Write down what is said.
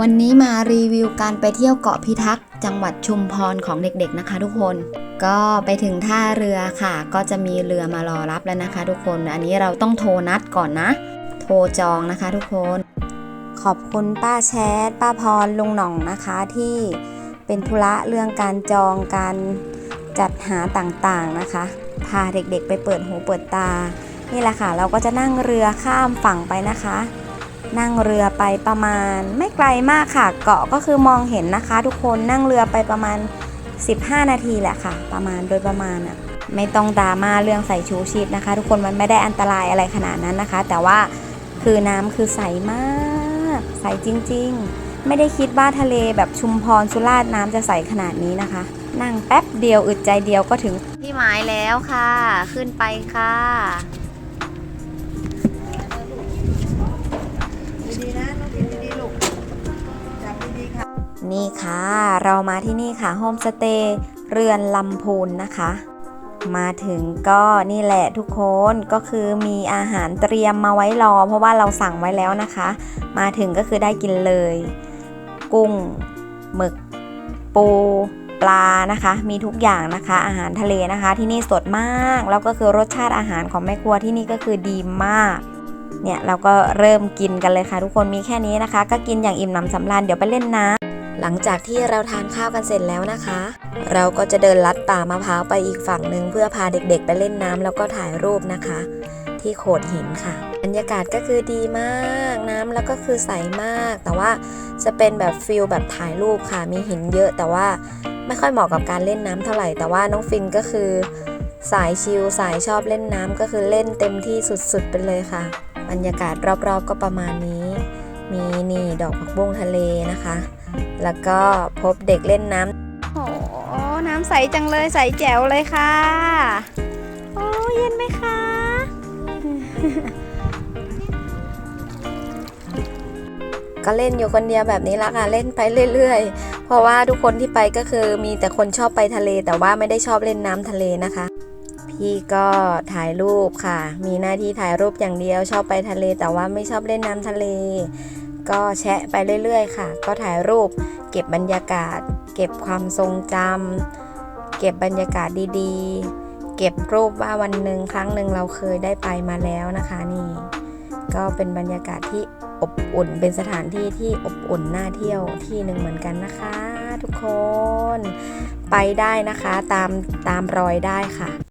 วันนี้มารีวิวการไปเที่ยวเกาะพิทักษ์จังหวัดชุมพรของเด็กๆนะคะ ทุกคน ก็ไปถึงท่าเรือค่ะ ก็จะมีเรือมารอรับแล้วนะคะ ทุกคน อันนี้เราต้องโทรนัดก่อนนะ โทรจองนะคะ ทุกคน ขอบคุณป้าแชทป้าพรลุงหน่องนะคะที่เป็นธุระเรื่องการจองการจัดหาต่างๆนะคะ พาเด็กๆไปเปิดหูเปิดตา นี่แหละค่ะ เราก็จะนั่งเรือข้ามฝั่งไปนะคะ นั่งเรือไปประมาณ ไม่ไกลมากค่ะ เกาะก็คือมองเห็นนะคะ ทุกคนนั่งเรือไปประมาณ 15 นาทีแหละค่ะ ประมาณโดยประมาณอะไม่ต้องดราม่าเรื่องใส่ชูชีพนะคะ ทุกคนมันไม่ได้อันตรายอะไรขนาดนั้นนะคะ แต่ว่าคือน้ำคือใสมากใสจริง ๆ ไม่ได้คิดว่าทะเลแบบชุมพรสุราษฎร์น้ำจะใสขนาดนี้นะคะ นั่งแป๊บเดียวอึดใจเดียวก็ถึงที่หมายแล้วค่ะ ขึ้นไปค่ะ ดีๆนะน้องพิมดีๆลูกจับดีๆค่ะ นี่ค่ะ เรามาที่นี่ค่ะโฮมสเตย์เรือนลำพูนนะคะ มาถึงก็นี่แหละทุกคนก็คือมีอาหารเตรียมมาไว้รอ เพราะว่าเราสั่งไว้แล้วนะคะ มาถึงก็คือได้กินเลย กุ้งหมึก ปูปลานะคะมีทุกอย่างนะคะอาหารทะเลนะคะที่นี่สดมาก แล้วก็คือรสชาติอาหารของแม่ครัวที่นี่ก็คือดีมาก เนี่ยเราก็เริ่มกินกันเลยค่ะ ทุกคนมีแค่นี้นะคะ ก็กินอย่างอิ่มหนำสำราญเดี๋ยวไปเล่นน้ำหลังจากที่เราทานข้าวกันเสร็จแล้วนะคะ เราก็จะเดินลัดป่ามะพร้าวไปอีกฝั่งหนึ่งเพื่อพาเด็กๆ ไปเล่นน้ำแล้วก็ถ่ายรูปนะคะ ที่โขดหินค่ะบรรยากาศก็คือดีมากน้ำแล้วก็คือใสมาก แต่ว่าจะเป็นแบบฟิลแบบถ่ายรูปค่ะ มีหินเยอะแต่ว่าไม่ค่อยเหมาะกับการเล่นน้ำเท่าไหร่ แต่ว่าน้องฟินก็คือ สายชิลสายชอบเล่นน้ำก็คือเล่นเต็มที่สุดๆไปเลยค่ะ บรรยากาศรอบๆก็ประมาณนี้ มีนี่ดอกผักบุ้งทะเลนะคะ แล้วก็พบเด็กเล่นน้ำโอ้น้ำใสจังเลยใสแจ๋วเลยค่ะ โอ้เย็นไหมคะ ก็เล่นอยู่คนเดียวแบบนี้ละค่ะเล่นไปเรื่อยๆ เพราะว่าทุกคนที่ไปก็คือมีแต่คนชอบไปทะเล แต่ว่าไม่ได้ชอบเล่นน้ำทะเลนะคะ พี่ก็ถ่ายรูปค่ะ มีหน้าที่ถ่ายรูปอย่างเดียวชอบไปทะเล แต่ว่าไม่ชอบเล่นน้ำทะเล ก็แชะไปเรื่อยๆ ค่ะ ก็ถ่ายรูป เก็บบรรยากาศ เก็บความทรงจำเก็บบรรยากาศดีๆ เก็บรูปว่าวันหนึ่งครั้งหนึ่งเราเคยได้ไปมาแล้วนะคะนี่ ก็เป็นบรรยากาศที่อบอุ่น เป็นสถานที่ที่อบอุ่นน่าเที่ยวที่หนึ่งเหมือนกันนะคะทุกคน ไปได้นะคะตามตามรอยได้ค่ะ